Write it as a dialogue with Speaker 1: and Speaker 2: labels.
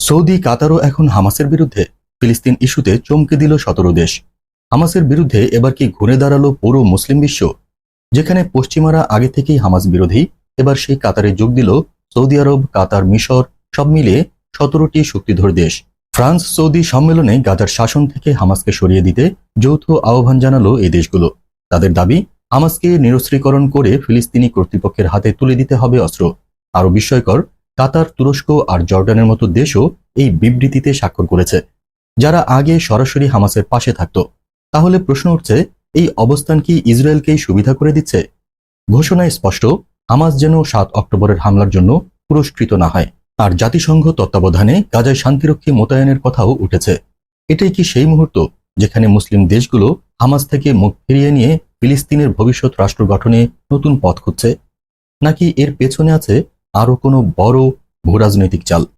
Speaker 1: Saudi কাতারও এখন হামাসের বিরুদ্ধে ফিলিস্তিন ইস্যুতে চমকে দিল সতেরো দেশ। হামাসের বিরুদ্ধে এবার কি ঘুরে দাঁড়াল পুরো মুসলিম বিশ্ব? যেখানে পশ্চিমারা আগে থেকেই হামাস বিরোধী, এবার সেই কাতারে যোগ দিল সৌদি আরব, কাতার, মিশর, সব মিলিয়ে সতেরোটি শক্তিধর দেশ। ফ্রান্স, সৌদি সম্মেলনে গাজার শাসন থেকে হামাসকে সরিয়ে দিতে যৌথ আহ্বান জানালো এই দেশগুলো। তাদের দাবি, হামাসকে নিরস্ত্রীকরণ করে ফিলিস্তিনি কর্তৃপক্ষের হাতে তুলে দিতে হবে অস্ত্র। আরও বিস্ময়কর কাতার, তুরস্ক আর জর্ডানের মতো দেশও এই বিবৃতিতে স্বাক্ষর করেছে। যারা আগে সরাসরি হামাসের পাশে থাকত, তাহলে প্রশ্ন উঠছে, এই অবস্থান কি ইসরায়েলকেই সুবিধা করে দিচ্ছে? ঘোষণায় স্পষ্ট, হামাস যেন সাত অক্টোবরের হামলার জন্য পুরস্কৃত না হয়। আর জাতিসংঘ তত্ত্বাবধানে গাজায় শান্তিরক্ষী মোতায়েনের কথাও উঠেছে। এটাই কি সেই মুহূর্ত যেখানে মুসলিম দেশগুলো হামাস থেকে মুখ ফিরিয়ে নিয়ে ফিলিস্তিনের ভবিষ্যৎ রাষ্ট্র গঠনে নতুন পথ খুঁজছে? নাকি এর পেছনে আছে আরও কোনো বড় ভূরাজনৈতিক চাল